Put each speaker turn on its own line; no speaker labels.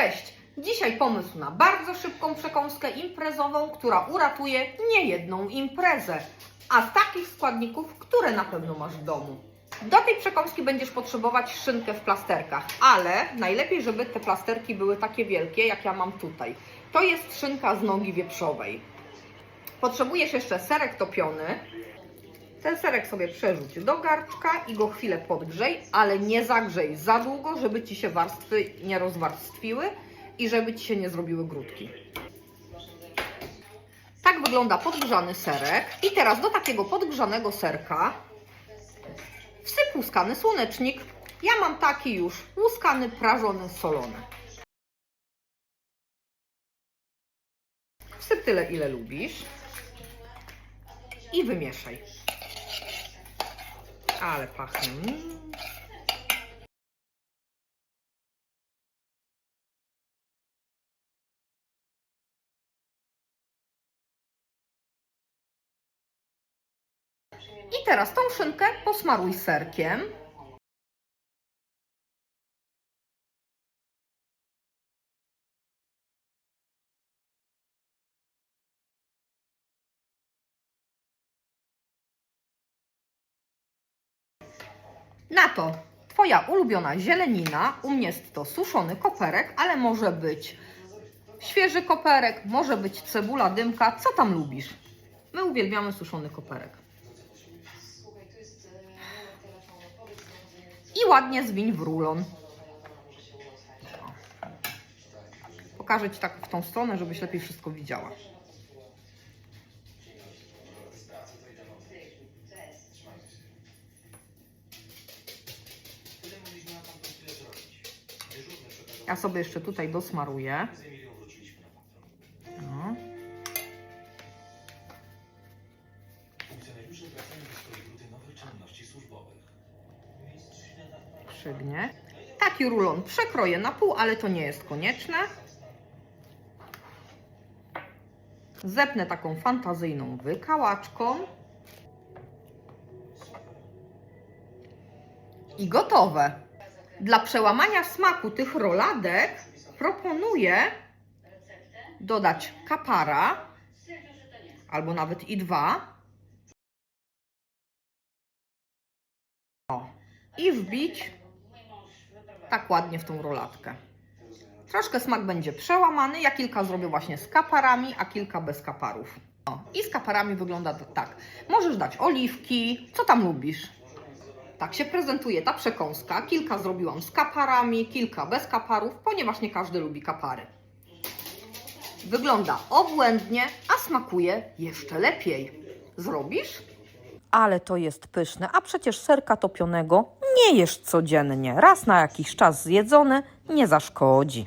Cześć! Dzisiaj pomysł na bardzo szybką przekąskę imprezową, która uratuje niejedną imprezę. A z takich składników, które na pewno masz w domu. Do tej przekąski będziesz potrzebować szynkę w plasterkach, ale najlepiej, żeby te plasterki były takie wielkie, jak ja mam tutaj. To jest szynka z nogi wieprzowej. Potrzebujesz jeszcze serek topiony. Ten serek sobie przerzuć do garczka i go chwilę podgrzej, ale nie zagrzej za długo, żeby ci się warstwy nie rozwarstwiły i żeby ci się nie zrobiły grudki. Tak wygląda podgrzany serek. I teraz do takiego podgrzanego serka wsyp łuskany słonecznik. Ja mam taki już łuskany, prażony, solony. Wsyp tyle, ile lubisz. I wymieszaj. Ale pachnie. I teraz tą szynkę posmaruj serkiem. Na to Twoja ulubiona zielenina. U mnie jest to suszony koperek, ale może być świeży koperek, może być cebula, dymka. Co tam lubisz? My uwielbiamy suszony koperek. I ładnie zwiń w rulon. Pokażę Ci tak w tą stronę, żebyś lepiej wszystko widziała. Ja sobie jeszcze tutaj dosmaruję. No. Przygnie. Taki rulon przekroję na pół, ale to nie jest konieczne. Zepnę taką fantazyjną wykałaczką. I gotowe. Dla przełamania smaku tych roladek proponuję dodać kapara albo nawet i dwa. O. I wbić tak ładnie w tą rolatkę. Troszkę smak będzie przełamany. Ja kilka zrobię właśnie z kaparami, a kilka bez kaparów. O, I z kaparami wygląda to tak. Możesz dać oliwki, co tam lubisz. Tak się prezentuje ta przekąska. Kilka zrobiłam z kaparami, kilka bez kaparów, ponieważ nie każdy lubi kapary. Wygląda obłędnie, a smakuje jeszcze lepiej. Zrobisz?
Ale to jest pyszne, a przecież serka topionego nie jesz codziennie. Raz na jakiś czas zjedzony nie zaszkodzi.